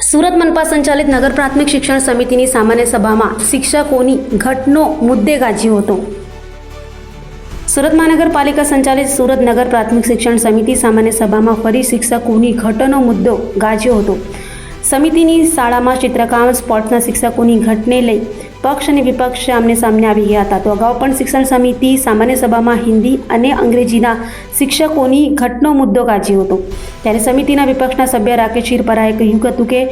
સુરત મનપા સંચાલિત નગર પ્રાથમિક શિક્ષણ સમિતિની સામાન્ય સભામાં શિક્ષકોની ઘટનો મુદ્દે ગાજ્યો હતો. સુરત મહાનગરપાલિકા સંચાલિત સુરત નગર પ્રાથમિક શિક્ષણ સમિતિ સામાન્ય સભામાં ફરી શિક્ષકોની ઘટનો મુદ્દો ગાજ્યો હતો. સમિતિની શાળામાં ચિત્રકામ, સ્પોર્ટ્સના શિક્ષકોની ઘટને લઈ પક્ષ અને વિપક્ષ આમને સામને આવી ગયા હતા. તો અગાઉ પણ શિક્ષણ સમિતિ, સામાન્ય સભામાં હિન્દી અને અંગ્રેજીના શિક્ષકોની ઘટનો મુદ્દો કાઢ્યો હતો. ત્યારે સમિતિના વિપક્ષના સભ્ય રાકેશ શિરપરાએ કહ્યું હતું કે,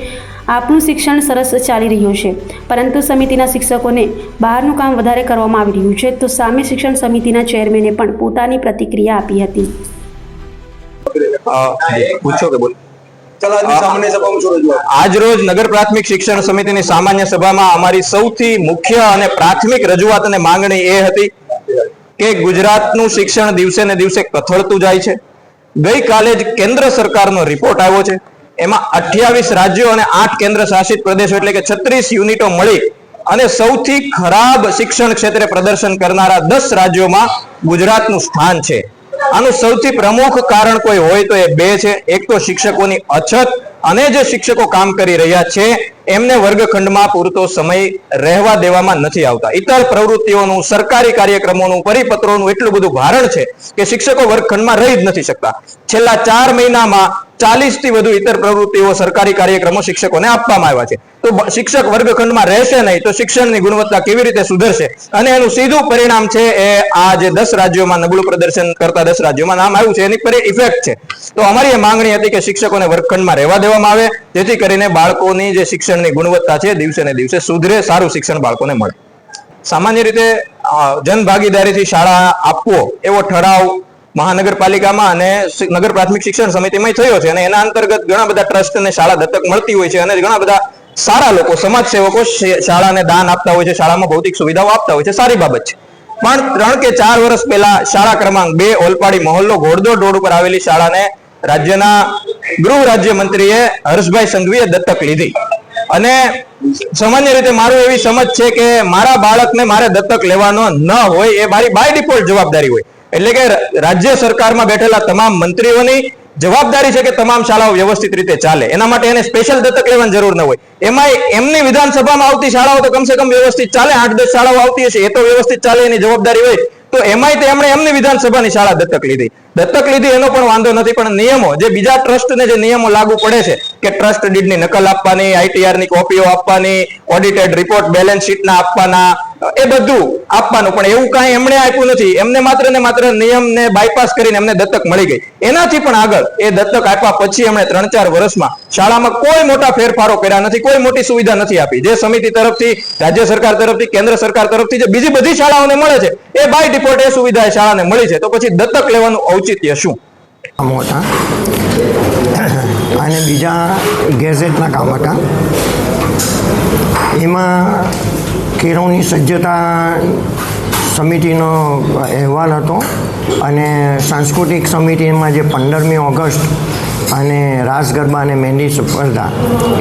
આપણું શિક્ષણ સરસ ચાલી રહ્યું છે, પરંતુ સમિતિના શિક્ષકોને બહારનું કામ વધારે કરવામાં આવી રહ્યું છે. તો સામે શિક્ષણ સમિતિના ચેરમેને પણ પોતાની પ્રતિક્રિયા આપી હતી. પૂછો કે બોલ. આજ રોજ નગર પ્રાથમિક શિક્ષણ સમિતિની સામાન્ય સભામાં અમારી સૌથી મુખ્ય અને પ્રાથમિક રજૂઆત અને માંગણી એ હતી કે ગુજરાતનું શિક્ષણ દિવસે ને દિવસે કથળતું જાય છે. ગઈકાલે જ કેન્દ્ર સરકારનો રિપોર્ટ આવ્યો છે. એમાં અઠ્યાવીસ રાજ્યો અને આઠ કેન્દ્ર શાસિત પ્રદેશો એટલે કે છત્રીસ યુનિટો મળી અને સૌથી ખરાબ શિક્ષણ ક્ષેત્રે પ્રદર્શન કરનારા દસ રાજ્યોમાં ગુજરાતનું સ્થાન છે. આનું સૌથી પ્રમુખ કારણ કોઈ હોય તો એ બે છે. એક તો શિક્ષકોની અછત અને જે શિક્ષકો કામ કરી રહ્યા છે, એમને વર્ગખંડમાં પૂરતો સમય રહેવા દેવામાં નથી આવતા. ઇતર પ્રવૃત્તિઓનું, સરકારી કાર્યક્રમોનું, પરિપત્રોનું એટલું બધું ભારણ છે કે શિક્ષકો વર્ગખંડમાં રહી જ નથી શકતા. છેલ્લા ચાર મહિનામાં ચાલીસથી વધુ ઇતર પ્રવૃત્તિઓ સરકારી કાર્યક્રમો શિક્ષકોને આપવામાં આવ્યા છે. તો શિક્ષક વર્ગખંડમાં રહેશે નહીં તો શિક્ષણની ગુણવત્તા કેવી રીતે સુધરશે? અને એનું સીધું પરિણામ છે એ આ જે દસ રાજ્યોમાં નબળું પ્રદર્શન કરતા દસ રાજ્યોમાં નામ આવ્યું છે. એની પર ઇફેક્ટ છે. તો અમારી એ માંગણી હતી કે શિક્ષકોને વર્ગખંડમાં રહેવા દેવામાં આવે, જેથી કરીને બાળકોની જે શિક્ષણની ગુણવત્તા છે દિવસે ને દિવસે સુધરે, સારું શિક્ષણ બાળકોને મળે. સામાન્ય રીતે જનભાગીદારીથી શાળા આપવો એવો ઠરાવ મહાનગરપાલિકામાં અને નગર પ્રાથમિક શિક્ષણ સમિતિમાં થયો છે અને એના અંતર્ગત ઘણા બધા ટ્રસ્ટ અને શાળા દત્તક મળતી હોય છે અને ઘણા બધા સારા લોકો, સમાજ સેવકો શાળાને દાન આપતા હોય છે, શાળામાં ભૌતિક સુવિધાઓ આપતા હોય છે, સારી બાબત છે. પણ ત્રણ કે ચાર વર્ષ પહેલા શાળા ક્રમાંક બે ઓલપાડી મહોલ્લો ઘોડદોડ રોડ ઉપર આવેલી શાળાને રાજ્યના ગૃહ રાજ્ય મંત્રીએ હર્ષભાઈ સંઘવીએ દત્તક લીધી. અને સામાન્ય રીતે મારું એવી સમજ છે કે મારા બાળકને મારે દત્તક લેવાનો ન હોય એ મારી બાય ડિફોલ્ટ જવાબદારી હોય. એટલે કે રાજ્ય સરકારમાં બેઠેલા તમામ મંત્રીઓની જવાબદારી છે કે તમામ શાળાઓ વ્યવસ્થિત રીતે ચાલે. એના માટે એને સ્પેશિયલ દત્તક લેવાની જરૂર ન હોય. એમાંય એમની વિધાનસભામાં આવતી શાળાઓ તો કમસે કમ વ્યવસ્થિત ચાલે. આઠ દસ શાળાઓ આવતી હશે, એ તો વ્યવસ્થિત ચાલે, એની જવાબદારી હોય તો એમાંય તે એમણે એમની વિધાનસભાની શાળા દત્તક લીધી. દત્તક લીધી એનો પણ વાંધો નથી, પણ નિયમો, જે બીજા ટ્રસ્ટને જે નિયમો લાગુ પડે છે કે ટ્રસ્ટ ડીડની નકલ આપવાની આઈટીઆરની કોપીઓ આપવાની ઓડિટેડ રિપોર્ટ બેલેન્સ શીટના આપવાના, એ બધું આપવાનું. પણ એવું કાંઈ એમણે આપ્યું નથી. એમને માત્ર ને માત્ર નિયમને બાયપાસ કરીને એમને દત્તક મળી ગઈ. એનાથી પણ આગળ એ દત્તક આપ્યા પછી એમણે ત્રણ ચાર વર્ષમાં શાળામાં કોઈ મોટા ફેરફારો કર્યા નથી, કોઈ મોટી સુવિધા નથી આપી. જે સમિતિ તરફથી, રાજ્ય સરકાર તરફથી, કેન્દ્ર સરકાર તરફથી જે બીજી બધી શાળાઓને મળે છે, એ બાય ડિફોલ્ટ એ સુવિધા એ શાળાને મળી છે. તો પછી દત્તક લેવાનું ઔચિત્ય શું? અને બીજા ગેઝેટના કામ હતા એમાં કેળવણી સજ્જતા સમિતિનો અહેવાલ હતો અને સાંસ્કૃતિક સમિતિમાં જે પંદરમી ઓગસ્ટ અને રાસ ગરબા અને મહેંદી સ્પર્ધા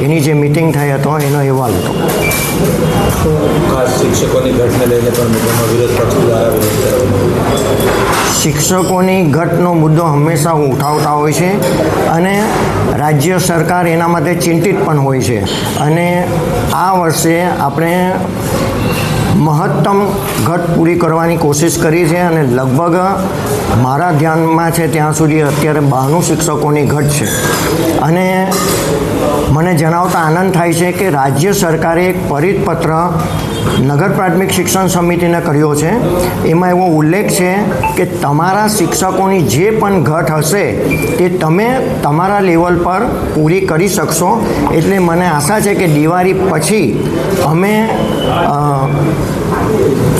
એની જે મિટિંગ થઈ હતો એનો અહેવાલ હતો. શિક્ષકોની ઘટને લઈને પણ વિરોધ શિક્ષકોની ઘટનો મુદ્દો હંમેશા ઉઠાવતા હોય છે અને રાજ્ય સરકાર એના માટે ચિંતિત પણ હોય છે. અને આ વર્ષે આપણે મહત્તમ ઘટ પૂરી કરવાની કોશિશ કરી છે અને લગભગ મારા ધ્યાનમાં છે ત્યાં સુધી અત્યારે બહારનું શિક્ષકોની ઘટ છે. અને મને જણાવતા આનંદ થાય છે કે રાજ્ય સરકારે એક પરિતપત્ર નગર પ્રાથમિક શિક્ષણ સમિતિને કર્યો છે. એમાં એવો ઉલ્લેખ છે કે તમારા શિક્ષકોની જે પણ ઘટ હશે, તે તમે તમારા લેવલ પર પૂરી કરી શકશો. એટલે મને આશા છે કે દિવાળી પછી અમે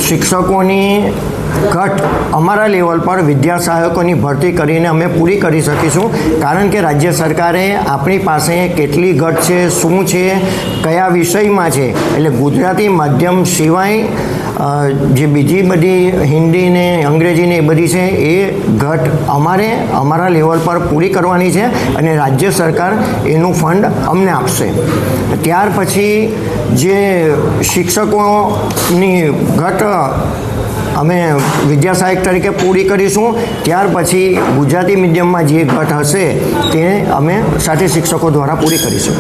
શિક્ષકોની ઘટ અમારા લેવલ પર વિદ્યા સહાયકોની ભરતી કરીને અમે પૂરી કરી શકીશું. કારણ કે રાજ્ય સરકારે આપણી પાસે કેટલી ઘટ છે, શું છે, કયા વિષયમાં છે. એટલે ગુજરાતી માધ્યમ સિવાય જે બીજી બધી હિન્દી ને અંગ્રેજી ને એ બધી છે, એ ઘટ અમારે અમારા લેવલ પર પૂરી કરવાની છે અને રાજ્ય સરકાર એનું ફંડ અમને આપશે. ત્યાર પછી જે શિક્ષકોની ઘટ અમે વિદ્યા સહાયક તરીકે પૂરી કરીશું. ત્યાર પછી ગુજરાતી મીડિયમમાં જે ઘટ હશે તે અમે સાથે શિક્ષકો દ્વારા પૂરી કરીશું.